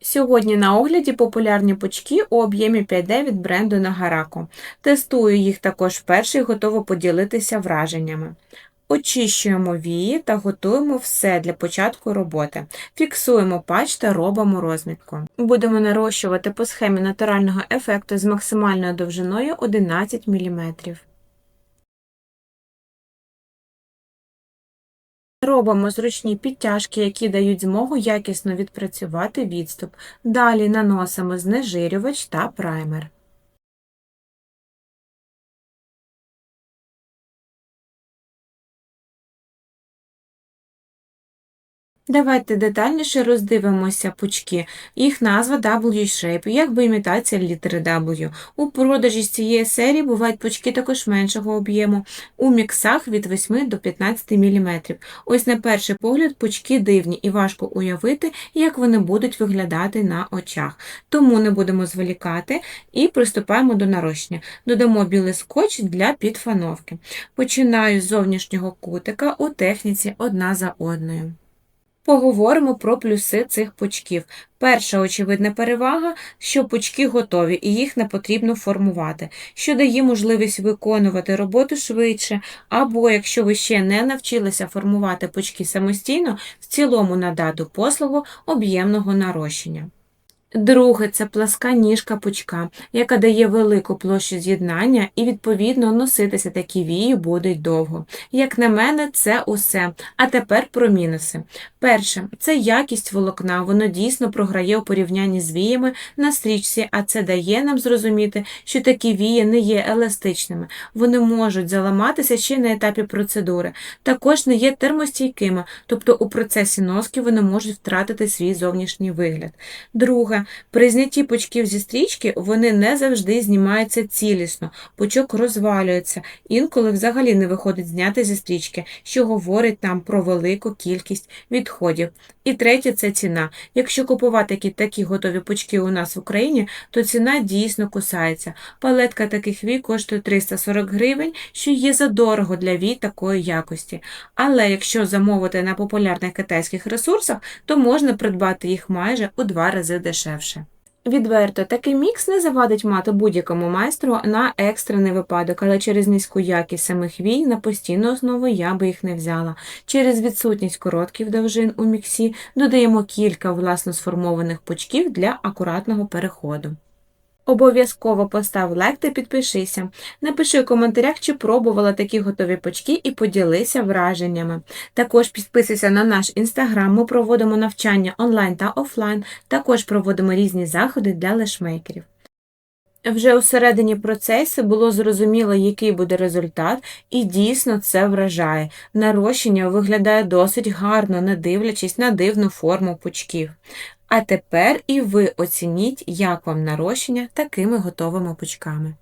Сьогодні на огляді популярні пучки у об'ємі 5D від бренду Nagaraco. Тестую їх також вперше і готова поділитися враженнями. Очищуємо вії та готуємо все для початку роботи. Фіксуємо патч та робимо розмітку. Будемо нарощувати по схемі натурального ефекту з максимальною довжиною 11 мм. Робимо зручні підтяжки, які дають змогу якісно відпрацювати відступ. Далі наносимо знежирювач та праймер. Давайте детальніше роздивимося пучки. Їх назва W-Shape, якби імітація літери W. У продажі з цієї серії бувають пучки також меншого об'єму, у міксах від 8 до 15 мм. Ось на перший погляд пучки дивні і важко уявити, як вони будуть виглядати на очах. Тому не будемо зволікати і приступаємо до нарощення. Додамо білий скотч для підфановки. Починаю з зовнішнього кутика у техніці одна за одною. Поговоримо про плюси цих пучків. Перша очевидна перевага, що пучки готові і їх не потрібно формувати, що дає можливість виконувати роботу швидше, або якщо ви ще не навчилися формувати пучки самостійно, в цілому надати послугу об'ємного нарощення. Друге це пласка ніжка пучка, яка дає велику площу з'єднання і, відповідно, носитися такі вії будуть довго. Як на мене, це усе. А тепер про мінуси. Перше, це якість волокна, воно дійсно програє у порівнянні з віями на стрічці, а це дає нам зрозуміти, що такі вії не є еластичними, вони можуть заламатися ще на етапі процедури, також не є термостійкими, тобто у процесі носки вони можуть втратити свій зовнішній вигляд. Друге, при знятті пучків зі стрічки вони не завжди знімаються цілісно, пучок розвалюється, інколи взагалі не виходить зняти зі стрічки, що говорить нам про велику кількість відходів. І третє це ціна. Якщо купувати такі, такі готові пучки у нас в Україні, то ціна дійсно кусається. Палетка таких вій коштує 340 гривень, що є задорого для вій такої якості. Але якщо замовити на популярних китайських ресурсах, то можна придбати їх майже у два рази дешевше. Відверто, такий мікс не завадить мати будь-якому майстру на екстрений випадок, але через низьку якість самих вій на постійну основу я би їх не взяла. Через відсутність коротких довжин у міксі додаємо кілька власно сформованих пучків для акуратного переходу. Обов'язково постав лайк та підпишися. Напиши у коментарях, чи пробувала такі готові пачки і поділися враженнями. Також підписуйся на наш інстаграм, ми проводимо навчання онлайн та офлайн, також проводимо різні заходи для лешмейкерів. Вже у середині процесу було зрозуміло, який буде результат, і дійсно це вражає. Нарощення виглядає досить гарно, не дивлячись на дивну форму пучків. А тепер і ви оцініть, як вам нарощення такими готовими пучками.